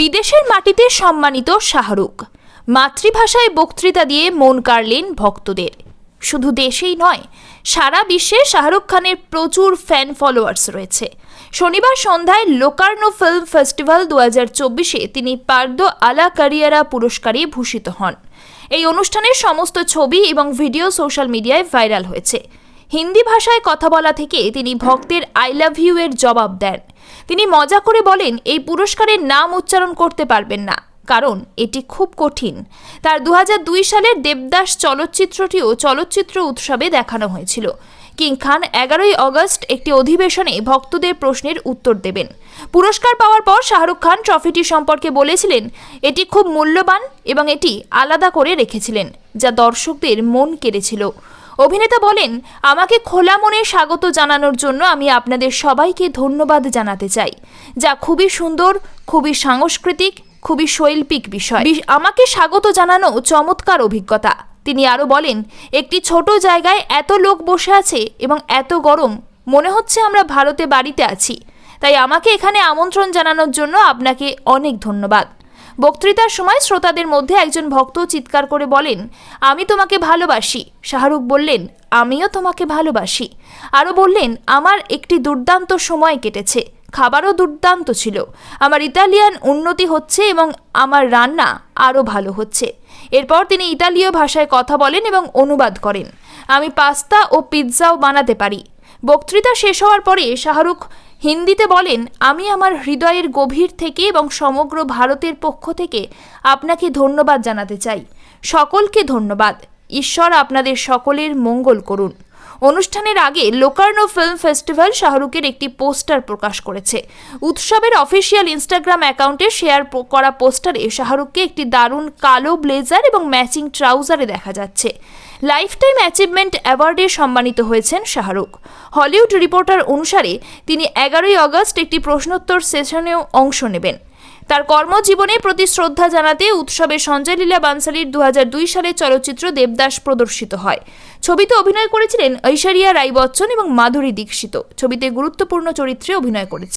বিদেশের মাটিতে সম্মানিত শাহরুখ। মাতৃভাষায় বক্তৃতা দিয়ে মন কাড়লেন ভক্তদের। শুধু দেশেই নয়, সারা বিশ্বে শাহরুখ খানের প্রচুর ফ্যান ফলোয়ার্স রয়েছে। শনিবার সন্ধ্যায় লোকার্নো ফিল্ম ফেস্টিভ্যাল দু হাজার চব্বিশে তিনি পার্দ আলা কারিয়ারা পুরস্কারে ভূষিত হন। এই অনুষ্ঠানের সমস্ত ছবি এবং ভিডিও সোশ্যাল মিডিয়ায় ভাইরাল হয়েছে। হিন্দি ভাষায় কথা বলা থেকে তিনি ভক্তের আই লাভ ইউ এর জবাব দেন। তিনি মজা করে বলেন, এই পুরস্কারের নাম উচ্চারণ করতে পারবেন না, কারণ এটি খুব কঠিন। তার দু সালের দেবদাস চলচ্চিত্রটিও চলচ্চিত্র উৎসবে দেখানো হয়েছিল। কিং খান এগারোই অগস্ট একটি অধিবেশনে ভক্তদের প্রশ্নের উত্তর দেবেন। পুরস্কার পাওয়ার পর শাহরুখ খান ট্রফিটি সম্পর্কে বলেছিলেন, এটি খুব মূল্যবান এবং এটি আলাদা করে রেখেছিলেন, যা দর্শকদের মন কেড়েছিল। অভিনেতা বলেন, আমাকে খোলা মনে স্বাগত জানানোর জন্য আমি আপনাদের সবাইকে ধন্যবাদ জানাতে চাই। যা খুবই সুন্দর, খুবই সাংস্কৃতিক, খুবই শৈল্পিক বিষয়। আমাকে স্বাগত জানানো চমৎকার অভিজ্ঞতা। তিনি আরও বলেন, একটি ছোট জায়গায় এত লোক বসে আছে এবং এত গরম, মনে হচ্ছে আমরা ভারতে বাড়িতে আছি। তাই আমাকে এখানে আমন্ত্রণ জানানোর জন্য আপনাকে অনেক ধন্যবাদ। বক্তৃতার সময় শ্রোতাদের মধ্যে একজন ভক্ত চিৎকার করে বলেন, আমি তোমাকে ভালোবাসি। শাহরুখ বললেন, আমিও তোমাকে ভালোবাসি। আরও বললেন, আমার একটি দুর্দান্ত সময় কেটেছে। খাবারও দুর্দান্ত ছিল। আমার ইতালিয়ান উন্নতি হচ্ছে এবং আমার রান্না আরও ভালো হচ্ছে। এরপর তিনি ইতালীয় ভাষায় কথা বলেন এবং অনুবাদ করেন, আমি পাস্তা ও পিৎজাও বানাতে পারি। বক্তৃতা শেষ হওয়ার পরে শাহরুখ হিন্দিতে বলেন, আমি আমার হৃদয়ের গভীর থেকে এবং সমগ্র ভারতের পক্ষ থেকে আপনাকে ধন্যবাদ জানাতে চাই। সকলকে ধন্যবাদ। ঈশ্বর আপনাদের সকলের মঙ্গল করুন। অনুষ্ঠানের আগে লোকার্নো ফিল্ম ফেস্টিভ্যাল শাহরুখের একটি পোস্টার প্রকাশ করেছে। উৎসবের অফিসিয়াল ইনস্টাগ্রাম অ্যাকাউন্টে শেয়ার করা পোস্টারে শাহরুখকে একটি দারুণ কালো ব্লেজার এবং ম্যাচিং ট্রাউজারে দেখা যাচ্ছে। লাইফ টাইম অ্যাচিভমেন্ট অ্যাওয়ার্ডে সম্মানিত হয়েছেন শাহরুখ। হলিউড রিপোর্টার অনুসারে তিনি এগারোই আগস্ট একটি প্রশ্নোত্তর সেশনেও অংশ নেবেন। তার কর্মজীবনে প্রতি শ্রদ্ধা জানাতে উৎসবে সঞ্জয় লীলা বানসালির দু সালে চলচ্চিত্র দেবদাস প্রদর্শিত হয়। ছবিতে অভিনয় করেছিলেন ঐশ্বরিয়া রায় বচ্চন এবং মাধুরী দীক্ষিত। ছবিতে গুরুত্বপূর্ণ চরিত্রে অভিনয় করেছে